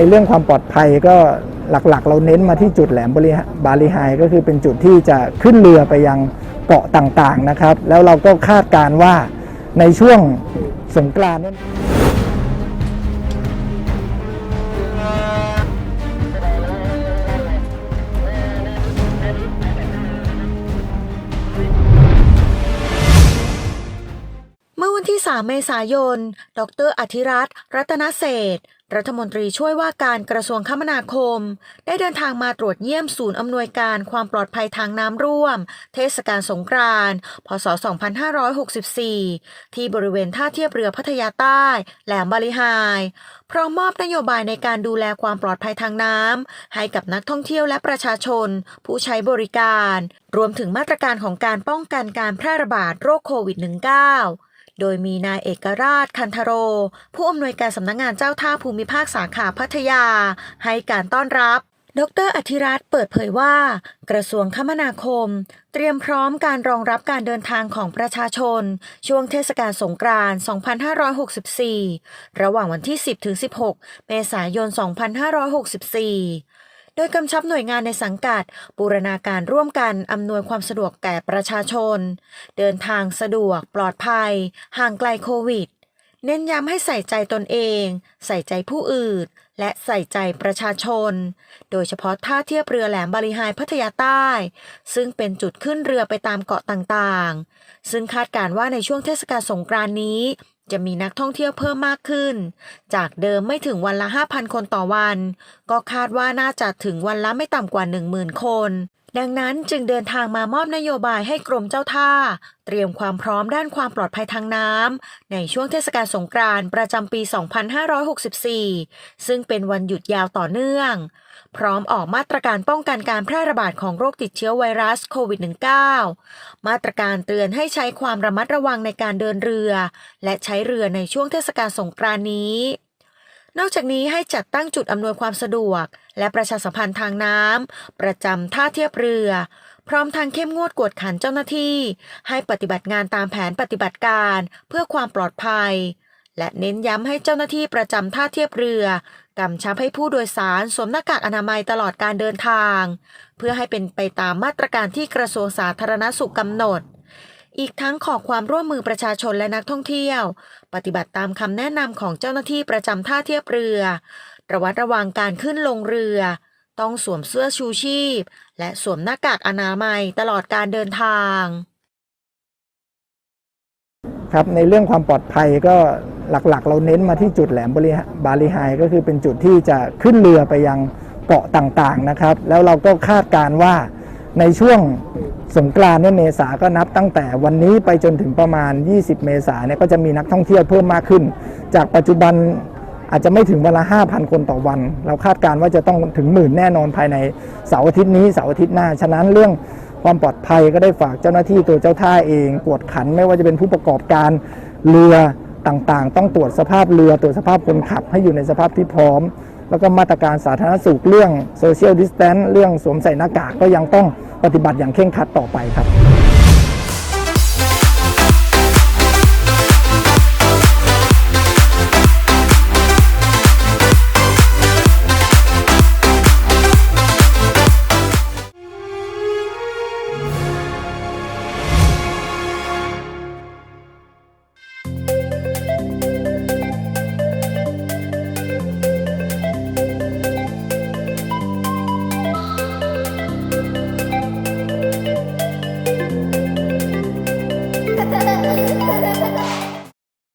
ในเรื่องความปลอดภัยก็หลักๆ เราเน้นมาที่จุดแหลมบริหบาลีไฮก็คือเป็นจุดที่จะขึ้นเรือไปยังเกาะต่างๆนะครับ แล้วเราก็คาดการณ์ว่าในช่วงสงกรานต์เนี่ยเมื่อวันที่ 3 เมษายน ดรอธิรัตน์รัตนเศษ รัฐมนตรีช่วยว่าการกระทรวงคมนาคม ได้เดินทางมาตรวจเยี่ยมศูนย์อำนวยการความปลอดภัยทางน้ำร่วม เทศกาลสงกรานต์พศ 2564 ที่บริเวณท่าเทียบเรือพัทยาใต้ แหลมบาลีไฮพร้อมมอบนโยบายในการดูแลความปลอดภัยทางน้ำให้กับนักท่องเที่ยวและประชาชน ผู้ใช้บริการ รวมถึงมาตรการของการป้องกันการแพร่ระบาดโรคโควิด -19 โดยมีนายเอกราชคันธโร ผู้อำนวยการสำนักงงานเจ้าท่าภูมิภาคสาขาพัทยา ให้การต้อนรับ ดรอธิรัตน์เปิดเผยว่า กระทรวงคมนาคม เตรียมพร้อมการรองรับการเดินทางของประชาชน ช่วงเทศกาลสงกรานต์2564 ระหว่างวันที่ 10-16 เมษายน 2564 โดยกำชับหน่วยงานในสังกัด บูรณาการร่วมกันอำนวยความสะดวกแก่ประชาชน เดินทางสะดวกปลอดภัย ห่างไกลโควิด เน้นย้ำให้ใส่ใจตนเอง ใส่ใจผู้อื่น และใส่ใจประชาชน โดยเฉพาะท่าเทียบเรือแหลมบาลีไฮพัทยาใต้ ซึ่งเป็นจุดขึ้นเรือไปตามเกาะต่างๆ ซึ่งคาดการณ์ว่าในช่วงเทศกาลสงกรานต์นี้ จะมีนักท่องเที่ยวเพิ่มมากขึ้น จากเดิมไม่ถึงวันละ 5,000 คนต่อวัน ก็คาดว่าน่าจะถึงวันละไม่ต่ำกว่า 10,000 คน ดังนั้นจึงเดินทางมามอบนโยบายให้กรมเจ้าท่า เตรียมความพร้อมด้านความปลอดภัยทางน้ำในช่วงเทศกาลสงกรานต์ประจำปี 2564 ซึ่งเป็นวันหยุดยาวต่อเนื่อง พร้อมออกมาตรการป้องกันการแพร่ระบาดของโรคติดเชื้อไวรัสโควิด -19 มาตรการเตือนให้ใช้ความระมัดระวังในการเดินเรือ และใช้เรือในช่วงเทศกาลสงกรานต์นี้ นอกจากนี้ให้จัดตั้งจุดอำนวยความสะดวก และประชาสัมพันธ์ทางน้ำประจำท่าเทียบเรือ พร้อมทางเข้มงวดกวดขันเจ้าหน้าที่ ให้ปฏิบัติงานตามแผนปฏิบัติการเพื่อความปลอดภัย และเน้นย้ำให้เจ้าหน้าที่ประจำท่าเทียบเรือกำชับให้ผู้โดยสารสวมหน้ากากอนามัยตลอดการเดินทาง เพื่อให้เป็นไปตามมาตรการที่กระทรวงสาธารณสุขกำหนด อีกทั้งขอความร่วมมือประชาชนและนักท่องเที่ยว ปฏิบัติตามคำแนะนำของเจ้าหน้าที่ประจำท่าเทียบเรือ ระวัดระวังการขึ้นลงเรือ ต้องสวมเสื้อชูชีพ และสวมหน้ากากอนามัยตลอดการเดินทางครับในเรื่องความปลอดภัยก็หลักๆ เราเน้นมาที่จุดแหลมบาลีไฮก็คือเป็นจุดที่จะขึ้นเรือไปยังเกาะต่างๆนะครับ แล้วเราก็คาดการณ์ว่าในช่วง สงกรานต์เนี่ยเมษาก็นับตั้งแต่วันนี้ไปจนถึงประมาณ 20 เมษาเนี่ยก็จะมีนักท่องเที่ยวเพิ่มมากขึ้น จากปัจจุบันอาจจะไม่ถึงวันละ 5,000 คนต่อวัน เราคาดการณ์ว่าจะต้องถึงหมื่นแน่นอนภายในเสาร์อาทิตย์นี้เสาร์อาทิตย์หน้า ฉะนั้นเรื่องความปลอดภัยก็ได้ฝากเจ้าหน้าที่ตัวเจ้าท่าเองกวดขันไม่ว่าจะเป็นผู้ประกอบการเรือต่างๆ ต้องตรวจสภาพเรือตรวจสภาพคนขับให้อยู่ในสภาพที่พร้อม แล้วก็มาตรการสาธารณสุขเรื่องโซเชียลดิสแตนเรื่องสวมใส่หน้ากากก็ยังต้องปฏิบัติอย่างเคร่งครัดต่อไปครับ